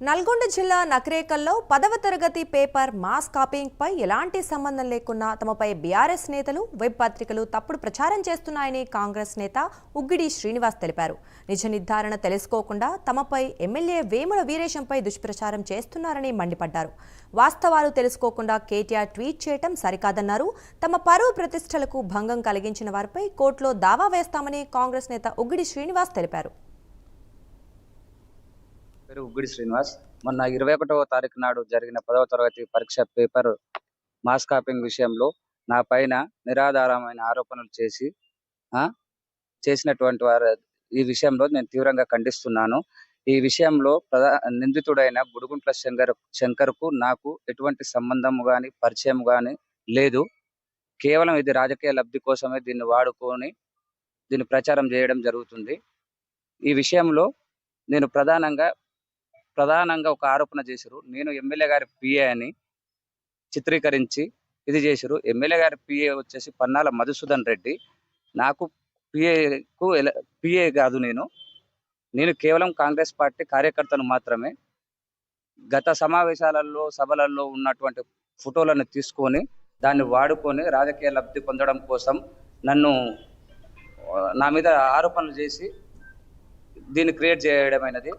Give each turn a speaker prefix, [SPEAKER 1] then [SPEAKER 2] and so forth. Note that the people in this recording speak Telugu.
[SPEAKER 1] నల్గొండ జిల్లా నకరేకల్లో పదవ తరగతి పేపర్ మాస్ కాపీయింగ్పై ఎలాంటి సంబంధం లేకున్నా తమపై బీఆర్ఎస్ నేతలు వెబ్ పత్రికలు తప్పుడు ప్రచారం చేస్తున్నాయని కాంగ్రెస్ నేత ఉగ్గిడి శ్రీనివాస్ తెలిపారు. నిజ నిర్ధారణ తెలుసుకోకుండా తమపై ఎమ్మెల్యే వేముల వీరేశంపై దుష్ప్రచారం చేస్తున్నారని మండిపడ్డారు. వాస్తవాలు తెలుసుకోకుండా కేటీఆర్ ట్వీట్ చేయటం సరికాదన్నారు. తమ పరువు ప్రతిష్టలకు భంగం కలిగించిన వారిపై కోర్టులో దావా వేస్తామని కాంగ్రెస్ నేత ఉగ్గిడి శ్రీనివాస్ తెలిపారు.
[SPEAKER 2] పేరు ఉగ్గుడి శ్రీనివాస్. మొన్న ఇరవై ఒకటవ తారీఖు నాడు జరిగిన పదవ తరగతి పరీక్ష పేపర్ మాస్ కాపింగ్ విషయంలో నా పైన నిరాధారమైన ఆరోపణలు చేసి చేసినటువంటి వారు ఈ విషయంలో నేను తీవ్రంగా ఖండిస్తున్నాను. ఈ విషయంలో ప్రధా నిందితుడైన గుడుగుంట్ల శంకర్ శంకర్కు నాకు ఎటువంటి సంబంధం కానీ పరిచయం కానీ లేదు. కేవలం ఇది రాజకీయ లబ్ధి కోసమే దీన్ని వాడుకొని దీన్ని ప్రచారం చేయడం జరుగుతుంది. ఈ విషయంలో నేను ప్రధానంగా ప్రధానంగా ఒక ఆరోపణ చేశారు. నేను ఎమ్మెల్యే గారి పిఏ అని చిత్రీకరించి ఇది చేశారు. ఎమ్మెల్యే గారి పిఏ వచ్చేసి పన్నాల మధుసూదన్ రెడ్డి. నాకు పిఏకు పిఏ కాదు నేను. నేను కేవలం కాంగ్రెస్ పార్టీ కార్యకర్తను మాత్రమే. గత సమావేశాలలో సభలలో ఉన్నటువంటి ఫోటోలను తీసుకొని దాన్ని వాడుకొని రాజకీయ లబ్ధి పొందడం కోసం నన్ను నా మీద ఆరోపణలు చేసి దీన్ని క్రియేట్ చేయడమైనది.